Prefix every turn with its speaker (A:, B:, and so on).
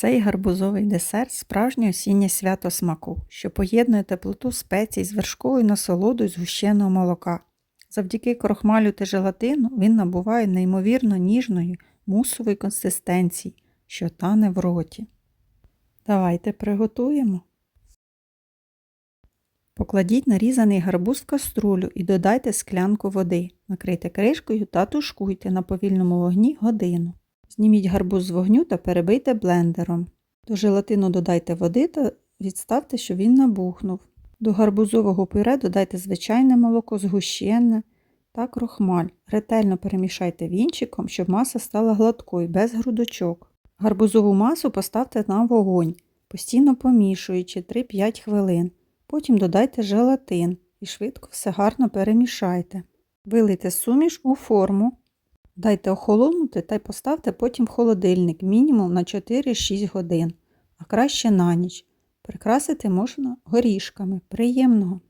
A: Цей гарбузовий десерт справжнє осіннє свято смаку, що поєднує теплоту спецій з вершковою насолодою згущеного молока. Завдяки крохмалю та желатину він набуває неймовірно ніжної мусової консистенції, що тане в роті. Давайте приготуємо. Покладіть нарізаний гарбуз в каструлю і додайте склянку води. Накрийте кришкою та тушкуйте на повільному вогні годину. Зніміть гарбуз з вогню та перебийте блендером. До желатину додайте води та відставте, щоб він набухнув. До гарбузового пюре додайте звичайне молоко згущенне та крохмаль. Ретельно перемішайте вінчиком, щоб маса стала гладкою, без грудочок. Гарбузову масу поставте на вогонь, постійно помішуючи 3-5 хвилин. Потім додайте желатин і швидко все гарно перемішайте. Вилийте суміш у форму. Дайте охолонути та й поставте потім в холодильник мінімум на 4-6 годин, а краще на ніч. Прикрасити можна горішками. Приємного!